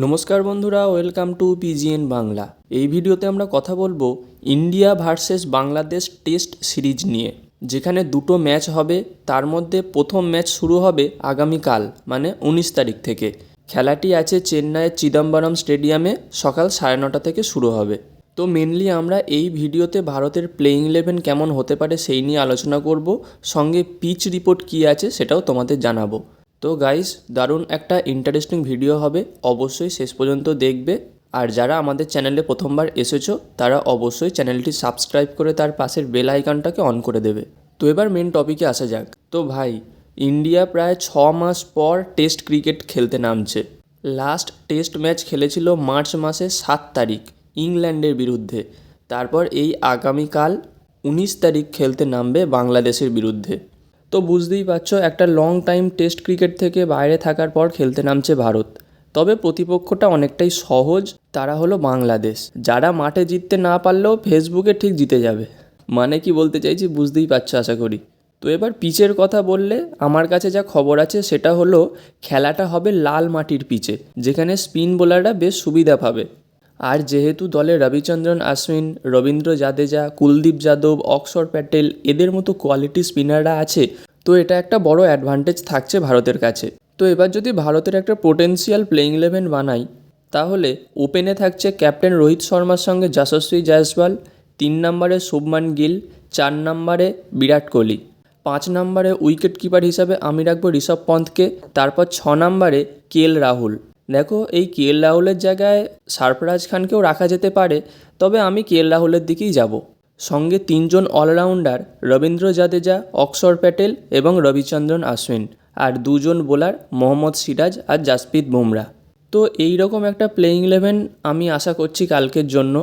নমস্কার বন্ধুরা, welcome to পিজিএন Bangla. এই ভিডিওতে আমরা কথা বলব India versus Bangladesh test series নিয়ে, যেখানে দুটো ম্যাচ হবে। তার মধ্যে প্রথম ম্যাচ শুরু হবে আগামীকাল মানে উনিশ তারিখ থেকে। খেলাটি আছে চেন্নাইয়ের চিদম্বরম স্টেডিয়ামে সকাল সাড়ে নটা থেকে শুরু হবে। তো মেনলি আমরা এই ভিডিওতে ভারতের প্লেইং ইলেভেন কেমন হতে পারে সেই নিয়ে আলোচনা করব। সঙ্গে পিচ রিপোর্ট কী আছে সেটাও তোমাদের জানাব। তো গাইস দারুণ একটা ইন্টারেস্টিং ভিডিও হবে। অবশ্যই শেষ পর্যন্ত দেখবে। আর যারা আমাদের চ্যানেলে প্রথমবার এসেছ, তারা অবশ্যই চ্যানেলটি সাবস্ক্রাইব করে তার পাশের বেল আইকনটাকে অন করে দেবে। তো এবার মেন টপিকে আসা যাক। তো ভাই ইন্ডিয়া প্রায় ছ মাস পর টেস্ট ক্রিকেট খেলতে নামছে। লাস্ট টেস্ট ম্যাচ খেলেছিল মার্চ মাসের সাত তারিখ, ইংল্যান্ডের বিরুদ্ধে। তারপর এই আগামীকাল উনিশ তারিখ খেলতে নামবে বাংলাদেশের বিরুদ্ধে। তো বুঝতেই পারছ, একটা লং টাইম টেস্ট ক্রিকেট থেকে বাইরে থাকার পর খেলতে নামছে ভারত। তবে প্রতিপক্ষটা অনেকটাই সহজ, তারা হলো বাংলাদেশ। যারা মাঠে জিততে না পারলেও ফেসবুকে ঠিক জিতে যাবে। মানে কি বলতে চাইছি, বুঝতেই পারছ আশা করি। তো এবার পিচের কথা বললে, আমার কাছে যা খবর আছে সেটা হলো, খেলাটা হবে লাল মাটির পিচে, যেখানে স্পিন বোলাররা বেশ সুবিধা পাবে। আর যেহেতু দলে রবিচন্দ্রন, আশ্বিন, রবীন্দ্র জাদেজা, কুলদীপ যাদব অক্ষর প্যাটেল এদের মতো কোয়ালিটি স্পিনাররা আছে, তো এটা একটা বড় অ্যাডভান্টেজ থাকছে ভারতের কাছে। তো এবার যদি ভারতের একটা পোটেন্সিয়াল প্লেইং ইলেভেন বানাই, তাহলে ওপেনে থাকছে ক্যাপ্টেন রোহিত শর্মার সঙ্গে যশস্বী জয়সওয়াল, তিন নম্বরে শুভমান গিল, চার নম্বরে বিরাট কোহলি। পাঁচ নম্বরে উইকেট কিপার হিসাবে আমি রাখব ঋষভ পন্থকে, তারপর ছ নম্বরে কে রাহুল। দেখো, এই কে এল রাহুলের জায়গায় সারফরাজ খানকেও রাখা যেতে পারে, তবে আমি কে এল রাহুলের দিকেই যাব। সঙ্গে তিনজন অলরাউন্ডার, রবীন্দ্র জাদেজা, অক্ষর প্যাটেল এবং রবিচন্দ্রন আশ্বিন, আর দুজন বোলার, মোহাম্মদ সিরাজ আর জাসপ্রীত বুমরা। তো এই রকম একটা প্লেইং ইলেভেন আমি আশা করছি কালকের জন্য।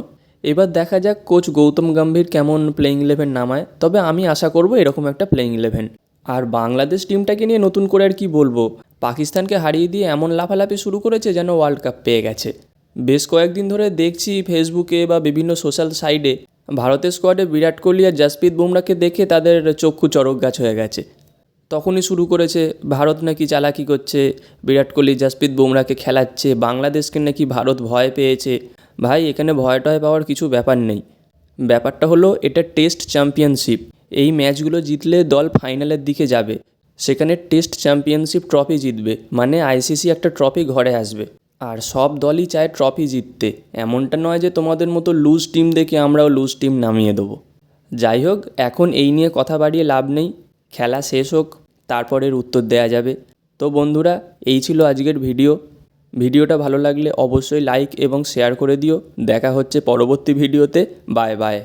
এবার দেখা যাক কোচ গৌতম গম্ভীর কেমন প্লেইং ইলেভেন নামায়, তবে আমি আশা করব এরকম একটা প্লেইং ইলেভেন আর বাংলাদেশ টিমটাকে নিয়ে নতুন করে আর কি বলব? পাকিস্তানকে হারিয়ে দিয়ে এমন লাফালাফি শুরু করেছে যেন ওয়ার্ল্ড কাপ পেয়ে গেছে। বেশ কয়েকদিন ধরে দেখছি ফেসবুকে বা বিভিন্ন সোশ্যাল সাইডে ভারতের স্কোয়াডে বিরাট কোহলি আর জাসপ্রীত বুমরাকে দেখে তাদের চক্ষু চরক গাছ হয়ে গেছে। তখনই শুরু করেছে, ভারত নাকি চালাকি করছে, বিরাট কোহলি জাসপ্রীত বুমরাকে খেলাচ্ছে, বাংলাদেশকে নাকি ভারত ভয় পেয়েছে। ভাই, এখানে ভয় টয় পাওয়ার কিছু ব্যাপার নেই। ব্যাপারটা হলো, এটা টেস্ট চ্যাম্পিয়নশিপ এই ম্যাচগুলো জিতলে দল ফাইনালের দিকে যাবে। সেখানে টেস্ট চ্যাম্পিয়নশিপ ট্রফি জিতবে মানে আইসিসি একটা ট্রফি ঘরে আসবে। আর সব দলই চায় ট্রফি জিততে। এমনটা নয় যে তোমাদের মতো লুজ টিম দেখে আমরাও লুজ টিম নামিয়ে দেবো। যাই হোক, এখন এই নিয়ে কথা বাড়িয়ে লাভ নেই। খেলা শেষ হোক, তারপরের উত্তর দেয়া যাবে। তো বন্ধুরা, এই ছিল আজকের ভিডিও। ভিডিওটা ভালো লাগলে অবশ্যই লাইক এবং শেয়ার করে দিও। দেখা হচ্ছে পরবর্তী ভিডিওতে। Bye bye